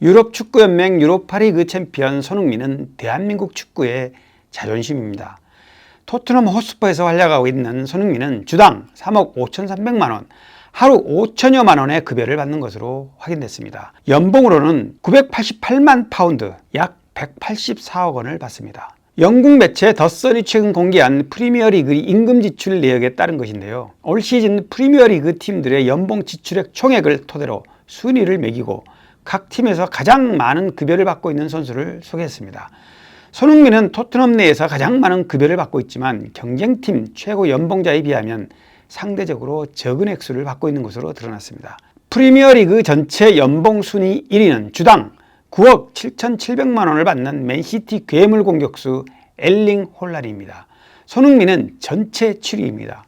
유럽 축구연맹 유로파리그 챔피언 손흥민은 대한민국 축구의 자존심입니다. 토트넘 호스퍼에서 활약하고 있는 손흥민은 주당 3억 5,300만 원, 하루 5천여만 원의 급여를 받는 것으로 확인됐습니다. 연봉으로는 988만 파운드, 약 184억 원을 받습니다. 영국 매체 더선이 최근 공개한 프리미어리그 임금 지출 내역에 따른 것인데요. 올 시즌 프리미어리그 팀들의 연봉 지출액 총액을 토대로 순위를 매기고 각 팀에서 가장 많은 급여를 받고 있는 선수를 소개했습니다. 손흥민은 토트넘 내에서 가장 많은 급여를 받고 있지만 경쟁팀 최고 연봉자에 비하면 상대적으로 적은 액수를 받고 있는 것으로 드러났습니다. 프리미어리그 전체 연봉 순위 1위는 주당 9억 7,700만 원을 받는 맨시티 괴물 공격수 엘링 홀라리입니다. 손흥민은 전체 7위입니다.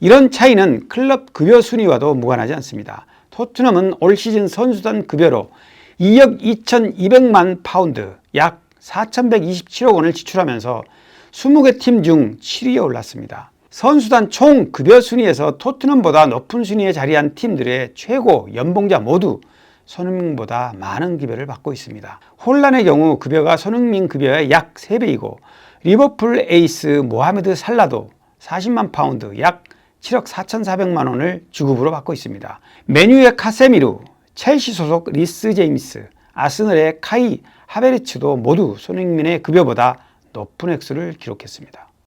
이런 차이는 클럽 급여 순위와도 무관하지 않습니다. 토트넘은 올 시즌 선수단 급여로 2억 2,200만 파운드, 약 4,127억 원을 지출하면서 20개 팀 중 7위에 올랐습니다. 선수단 총 급여 순위에서 토트넘보다 높은 순위에 자리한 팀들의 최고 연봉자 모두 손흥민보다 많은 급여를 받고 있습니다. 혼란의 경우 급여가 손흥민 급여의 약 3배이고 리버풀 에이스 모하메드 살라도 40만 파운드 약 7억 4,400만 원을 주급으로 받고 있습니다. 메뉴의 카세미루, 첼시 소속 리스 제임스, 아스널의 카이 하베리츠도 모두 손흥민의 급여보다 높은 액수를 기록했습니다.